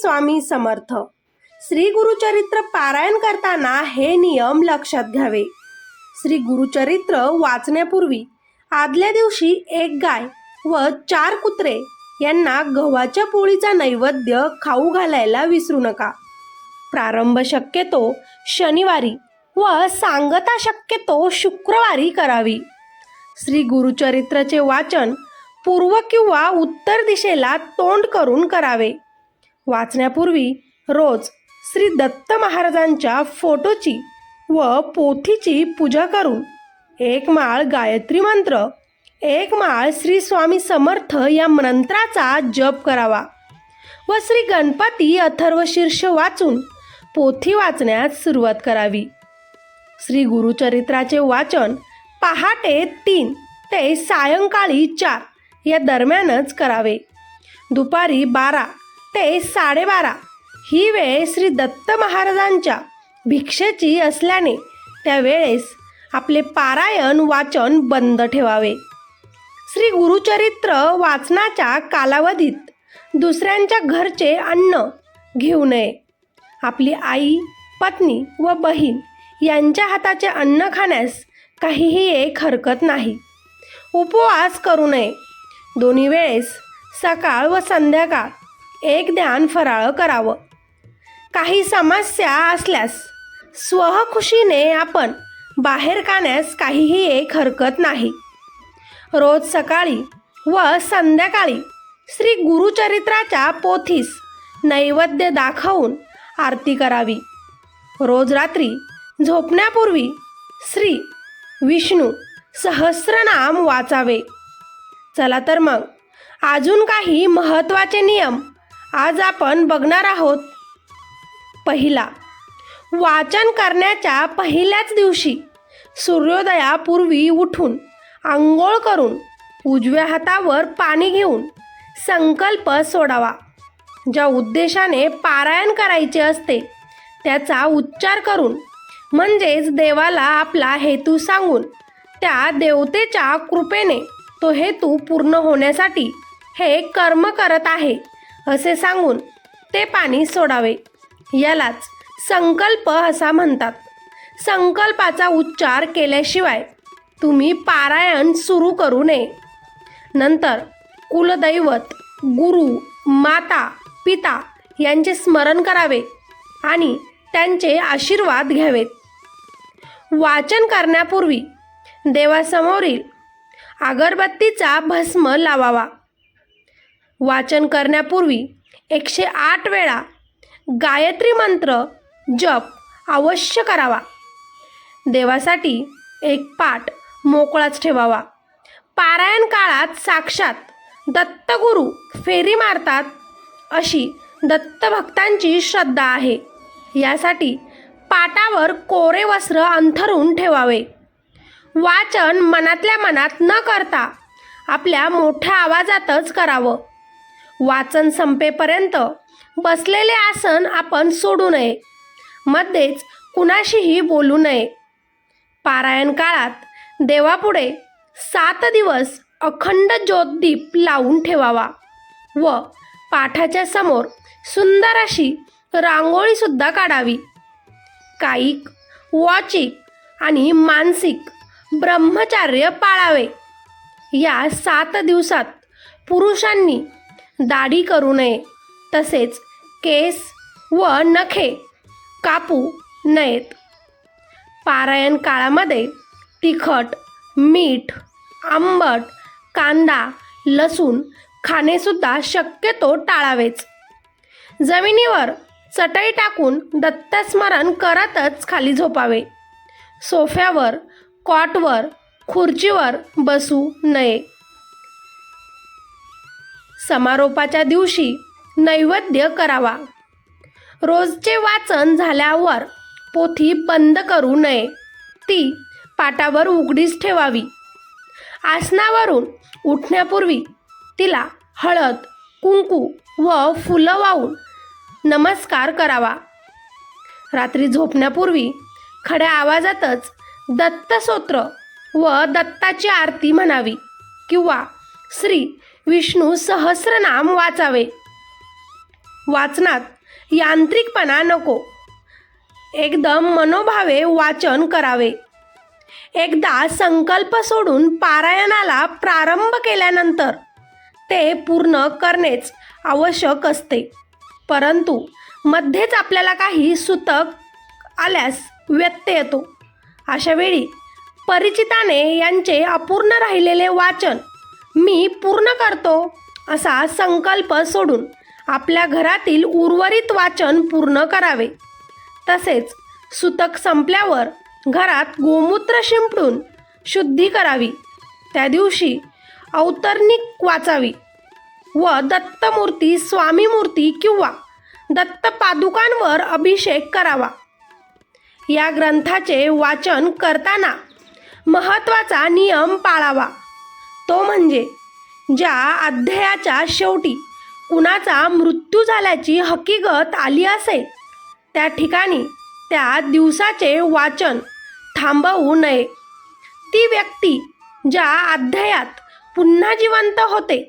स्वामी समर्थ. श्री गुरुचरित्र पारायण करताना हे नियम लक्षात घ्यावे. श्री गुरुचरित्र वाचण्यापूर्वी आदल्या दिवशी एक गाय व चार कुत्रे यांना गव्हाच्या पोळीचा नैवेद्य खाऊ घालायला विसरू नका. प्रारंभ शक्यतो शनिवारी व सांगता शक्यतो शुक्रवारी करावी. श्री गुरुचरित्राचे वाचन पूर्व किंवा उत्तर दिशेला तोंड करून करावे. वाचण्यापूर्वी रोज श्री दत्त महाराजांच्या फोटोची व पोथीची पूजा करून एक माळ गायत्री मंत्र एक माळ श्री स्वामी समर्थ या मंत्राचा जप करावा व श्री गणपती अथर्व शीर्ष वाचून पोथी वाचण्यास सुरुवात करावी. श्री गुरुचरित्राचे वाचन पहाटे तीन ते सायंकाळी चार या दरम्यानच करावे. दुपारी बारा ते साडेबारा. ही वेळ श्री दत्त महाराजांच्या भिक्षेची असल्याने त्यावेळेस आपले पारायण वाचन बंद ठेवावे. श्री गुरुचरित्र वाचनाच्या कालावधीत दुसऱ्यांच्या घरचे अन्न घेऊ नये. आपली आई पत्नी व बहीण यांच्या हाताचे अन्न खाण्यास काहीही एक हरकत नाही. उपवास करू नये. दोन्ही वेळेस सकाळ व संध्याकाळ एक ध्यान फराळ करावं. काही समस्या असल्यास स्वखुशीने आपण बाहेर काण्यास काहीही एक हरकत नाही. रोज सकाळी व संध्याकाळी श्री गुरुचरित्राच्या पोथीस नैवेद्य दाखवून आरती करावी. रोज रात्री झोपण्यापूर्वी श्री विष्णू सहस्रनाम वाचावे. चला तर मग अजून काही महत्त्वाचे नियम आज आपण बघणार आहोत पहिला. वाचन करण्याच्या पहिल्याच दिवशी सूर्योदयापूर्वी उठून आंघोळ करून उजव्या हातावर पाणी घेऊन संकल्प सोडावा. ज्या उद्देशाने पारायण करायचे असते त्याचा उच्चार करून म्हणजेच देवाला आपला हेतू सांगून त्या देवतेच्या कृपेने तो हेतू पूर्ण होण्यासाठी हे कर्म करत आहे. असे सांगून ते पाणी सोडावे. यालाच संकल्प असा म्हणतात. संकल्पाचा उच्चार केल्याशिवाय तुम्ही पारायण सुरू करू नये. नंतर कुलदैवत गुरु माता पिता यांचे स्मरण करावे आणि त्यांचे आशीर्वाद घ्यावेत. वाचन करण्यापूर्वी देवासमोरील अगरबत्तीचा भस्म लावावा. वाचन करण्यापूर्वी एकशे आठ वेळा गायत्री मंत्र जप अवश्य करावा. देवासाठी एक पाठ मोकळाच ठेवावा. पारायण काळात साक्षात दत्तगुरू फेरी मारतात अशी दत्तभक्तांची श्रद्धा आहे. यासाठी पाटावर कोरे वस्त्र अंथरून ठेवावे. वाचन मनातल्या मनात न करता आपल्या मोठ्या आवाजातच करावं. वाचन संपेपर्यंत बसलेले आसन आपण सोडू नये. मध्येच कुणाशीही बोलू नये. पारायण काळात देवापुढे सात दिवस अखंड ज्योतदीप लावून ठेवावा व पाठाच्या समोर सुंदर अशी रांगोळीसुद्धा काढावी. कायिक वाचिक आणि मानसिक ब्रह्मचार्य पाळावे. या सात दिवसात पुरुषांनी दाढी करू नये. तसेच केस व नखे कापू नयेत. पारायण काळामध्ये तिखट मीठ आंबट कांदा लसूण खाणेसुद्धा शक्यतो टाळावेच. जमिनीवर चटई टाकून दत्तस्मरण करतच खाली झोपावे. सोफ्यावर कॉटवर खुर्चीवर बसू नये. समारोपाच्या दिवशी नैवेद्य करावा. रोजचे वाचन झाल्यावर पोथी बंद करू नये. ती पाटावर उघडीच ठेवावी. आसनावरून उठण्यापूर्वी तिला हळद कुंकू व फुलं वाहून नमस्कार करावा. रात्री झोपण्यापूर्वी खड्या आवाजातच दत्तस्तोत्र व दत्ताची आरती म्हणावी किंवा श्री विष्णू सहस्रनाम वाचावे. वाचनात यांत्रिकपणा नको. एकदम मनोभावे वाचन करावे. एकदा संकल्प सोडून पारायणाला प्रारंभ केल्यानंतर ते पूर्ण करणेच आवश्यक असते. परंतु मध्येच आपल्याला काही सुतक आल्यास व्यत्यय येतो. अशावेळी परिचिताने यांचे अपूर्ण राहिलेले वाचन मी पूर्ण करतो असा संकल्प सोडून आपल्या घरातील उर्वरित वाचन पूर्ण करावे. तसेच सुतक संपल्यावर घरात गोमूत्र शिंपडून शुद्धी करावी. त्या दिवशी अवतरणिक वाचावी व दत्तमूर्ती स्वामीमूर्ती किंवा दत्त पादुकांवर अभिषेक करावा. या ग्रंथाचे वाचन करताना महत्त्वाचा नियम पाळावा. तो म्हणजे ज्या अध्यायाच्या शेवटी कुणाचा मृत्यू झाल्याची हकीकत आली असेल त्या ठिकाणी त्या दिवसाचे वाचन थांबवू नये. ती व्यक्ती ज्या अध्यायात पुन्हा जिवंत होते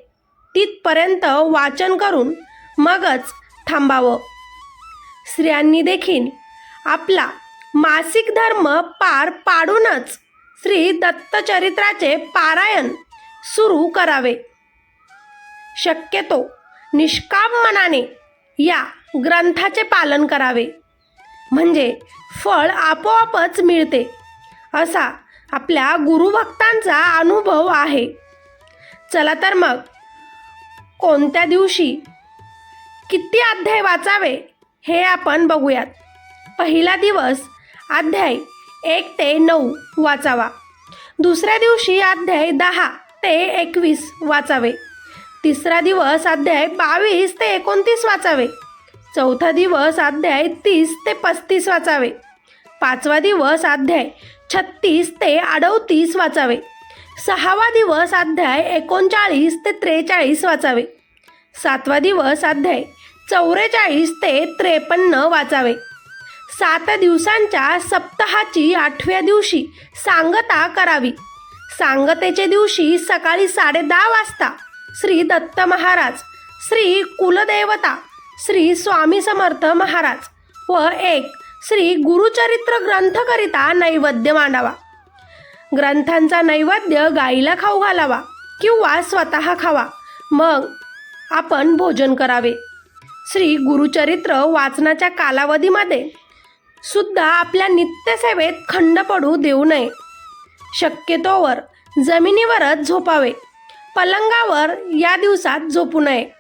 तिथपर्यंत वाचन करून मगच थांबावं. स्त्रियांनी देखील आपला मासिक धर्म पार पाडूनच श्री दत्तचरित्राचे पारायण सुरू करावे. शक्यतो निष्काम मनाने या ग्रंथाचे पालन करावे. म्हणजे फळ आपोआपच मिळते असा आपल्या गुरुभक्तांचा अनुभव आहे. चला तर मग कोणत्या दिवशी किती अध्याय वाचावे हे आपण बघूयात. पहिला दिवस अध्याय एक ते नऊ वाचावा. दुसऱ्या दिवशी अध्याय दहा ते एकवीस वाचावे. तिसरा दिवस अध्याय बावीस ते एकोणतीस वाचावे. चौथा दिवस अध्याय तीस ते पस्तीस वाचावे. पाचवा दिवस अध्याय छत्तीस ते अडतीस वाचावे. सहावा दिवस अध्याय एकोणचाळीस ते त्रेचाळीस वाचावे. सातवा दिवस अध्याय चौवेचाळीस ते त्रेपन्न वाचावे. सात दिवसांच्या सप्ताहाची आठव्या दिवशी सांगता करावी. सांगतेच्या दिवशी सकाळी साडे दहा वाजता श्री दत्त महाराज श्री कुलदेवता श्री स्वामी समर्थ महाराज व एक श्री गुरुचरित्र ग्रंथकरिता नैवेद्य मांडावा. ग्रंथांचा नैवेद्य गाईला खाऊ घालावा किंवा स्वतः खावा. मग आपण भोजन करावे. श्री गुरुचरित्र वाचनाच्या कालावधीमध्ये सुद्धा आपल्या नित्यसेवेत खंड पडू देऊ नये. शक्यतोवर जमिनीवरच झोपावे. पलंगावर या दिवसात झोपू नये.